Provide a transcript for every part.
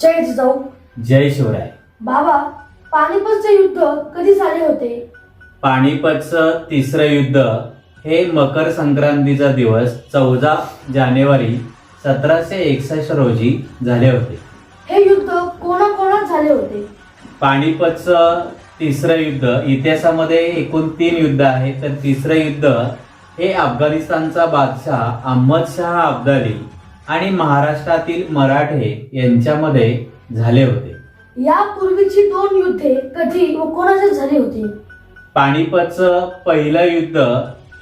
जय जिजाऊ जय शिवराय. बाबा पानिपतचे युद्ध कधी झाले होते? पानिपतचं तिसरं युद्ध हे मकर संक्रांतीचा दिवस चौदा जानेवारी सतराशे एकसष्ट रोजी झाले होते. हे युद्ध कोणाकोणात झाले होते? पानिपतचं तिसरं युद्ध इतिहासामध्ये एकूण तीन युद्ध आहेत तर तिसरं युद्ध हे अफगाणिस्तानचा बादशाह अहमद शहा अब्दाली आणि महाराष्ट्रातील मराठे यांच्यामध्ये झाले होते. यापूर्वीची दोन युद्धे कधी व कोणाच्यात झाली होती? पानिपतचं पहिलं युद्ध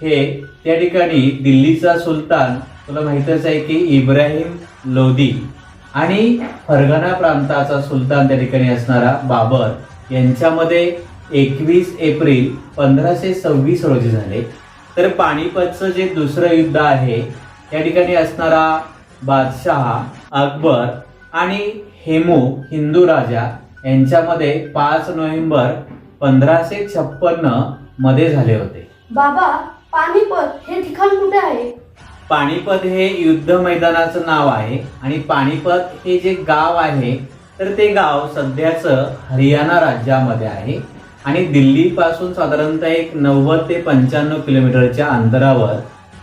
हे त्या ठिकाणी दिल्लीचा सुलतान तुला माहितच आहे की इब्राहिम लोदी आणि फरगना प्रांताचा सुलतान त्या ठिकाणी असणारा बाबर यांच्यामध्ये एकवीस एप्रिल पंधराशे सव्वीस रोजी झाले. तर पानिपतचं जे दुसरं युद्ध आहे त्या ठिकाणी असणारा बादशहा अकबर आणि हेमू हिंदू राजा यांच्यामध्ये पाच नोव्हेंबर पंधराशे छप्पन्नमध्ये झाले होते. बाबा पानिपत हे ठिकाण कुठे आहे? पानिपत हे युद्ध मैदानाचं नाव आहे आणि पानिपत हे जे गाव आहे तर ते गाव सध्याचं हरियाणा राज्यामध्ये आहे आणि दिल्लीपासून साधारणतः एक नव्वद ते पंच्याण्णव किलोमीटरच्या अंतरावर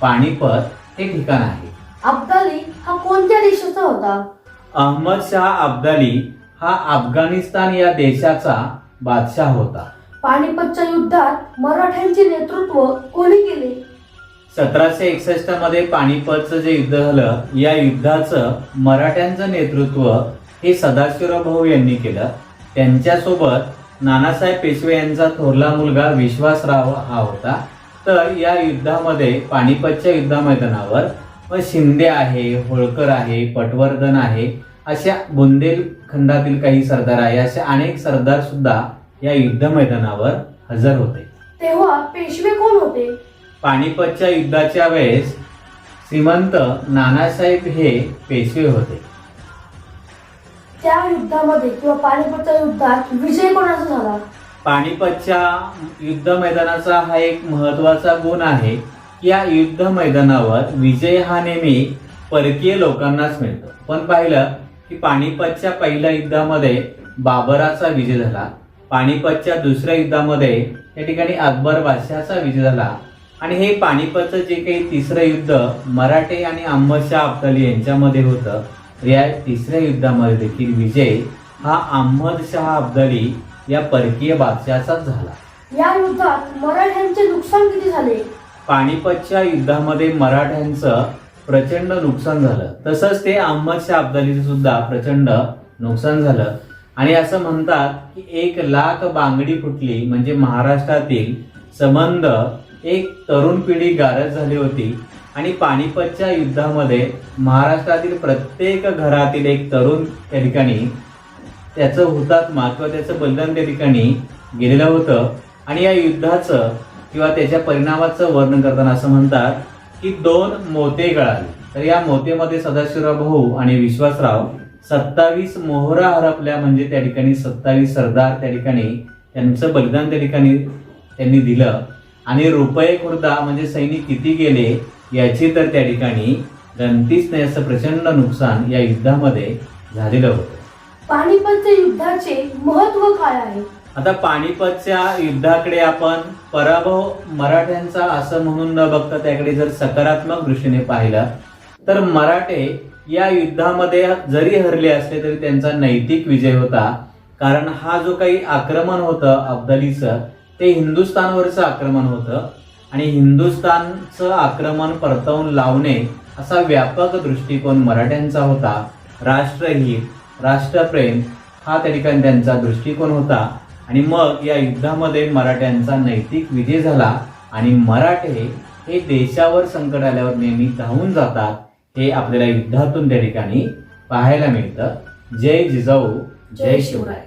पानिपत हे ठिकाण आहे. कोणत्या देशाचा होता? अहमद शहा अब्दाली हा अफगाणिस्तान या देशाचा बादशाह होता. पानिपतच्या युद्धात मराठ्यांचे नेतृत्व कोणी केले? सतराशे एकसष्टमध्ये पानिपतचं जे युद्ध झालं या युद्धाचं मराठ्यांचं नेतृत्व हे सदाशिवराव भाऊ यांनी केलं. त्यांच्यासोबत नानासाहेब पेशवे यांचा थोरला मुलगा विश्वासराव हा होता. तर या युद्धामध्ये पानिपतच्या युद्धा मैदानावर व शिंदे आहे होळकर आहे पटवर्धन आहे अशा बुंदेलखंडातील काही सरदार आहे असे अनेक सरदार सुद्धा या युद्ध मैदानावर हजर होते. तेव्हा पेशवे कोण होते? पानिपतच्या युद्धाच्या वेळेस श्रीमंत नानासाहेब हे पेशवे होते. त्या युद्धामध्ये किंवा पानिपतच्या युद्धात विजय कोणाचा झाला? पानिपतच्या युद्ध मैदानाचा हा एक महत्त्वाचा गुण आहे. या युद्ध मैदानावर विजय हा नेहमी परकीय लोकांनाच मिळतो. पण पाहिलं की पानिपतच्या पहिल्या युद्धामध्ये बाबराचा विजय झाला. पानिपतच्या दुसऱ्या युद्धामध्ये त्या ठिकाणी अकबर बादशाचा विजय झाला. आणि हे पानिपतचं जे काही तिसरं युद्ध मराठे आणि अहमदशाह अब्दाली यांच्यामध्ये होतं या तिसऱ्या युद्धामध्ये देखील विजय हा अहमदशाह अब्दाली या परकीय बादशाचाच झाला. या युद्धात मराठ्यांचे नुकसान किती झाले? पानिपतच्या युद्धामध्ये मराठ्यांचं प्रचंड नुकसान झालं. तसंच ते अहमदशाह अब्दालीचं सुद्धा प्रचंड नुकसान झालं. आणि असं म्हणतात की एक लाख बांगडी फुटली म्हणजे महाराष्ट्रातील संबंध एक तरुण पिढी गारज झाली होती. आणि पानिपतच्या युद्धामध्ये महाराष्ट्रातील प्रत्येक घरातील एक तरुण त्या ठिकाणी त्याचं हुतात्मा किंवा त्याचं बलिदान त्या ठिकाणी गेलेलं होतं. आणि या युद्धाचं किंवा त्याच्या परिणामाचं वर्णन करताना असं म्हणतात की दोन मोते गळाले. तर या मोतेमध्ये सदाशिवराव भाऊ आणि विश्वासराव सत्तावीस मोहरा हरपल्या म्हणजे त्या ठिकाणी सत्तावीस सरदार त्या ठिकाणी त्यांचं बलिदान त्या ठिकाणी त्यांनी दिलं. आणि रुपये खुर्दा म्हणजे सैनिक किती गेले याची तर त्या ठिकाणी गणतीच नाही असं प्रचंड नुकसान या युद्धामध्ये झालेलं होतं. पानिपतच्या युद्धाचे महत्त्व काय आहे? आता पानिपतच्या युद्धाकडे आपण पराभव मराठ्यांचा असं म्हणून न बघता त्याकडे जर सकारात्मक दृष्टीने पाहिलं तर मराठे या युद्धामध्ये जरी हरले असले तरी त्यांचा नैतिक विजय होता. कारण हा जो काही आक्रमण होतं अब्दालीचं ते हिंदुस्थानवरचं आक्रमण होतं. आणि हिंदुस्थानचं आक्रमण परतवून लावणे असा व्यापक दृष्टिकोन मराठ्यांचा होता. राष्ट्रहित राष्ट्रप्रेम हा त्या ठिकाणी त्यांचा दृष्टिकोन होता. आणि मग या युद्धामध्ये मराठ्यांचा नैतिक विजय झाला आणि मराठे हे देशावर संकट आल्यावर नेहमी धावून जातात हे आपल्याला युद्धातून त्या ठिकाणी पाहायला मिळतं. जय जिजाऊ जय शिवराय.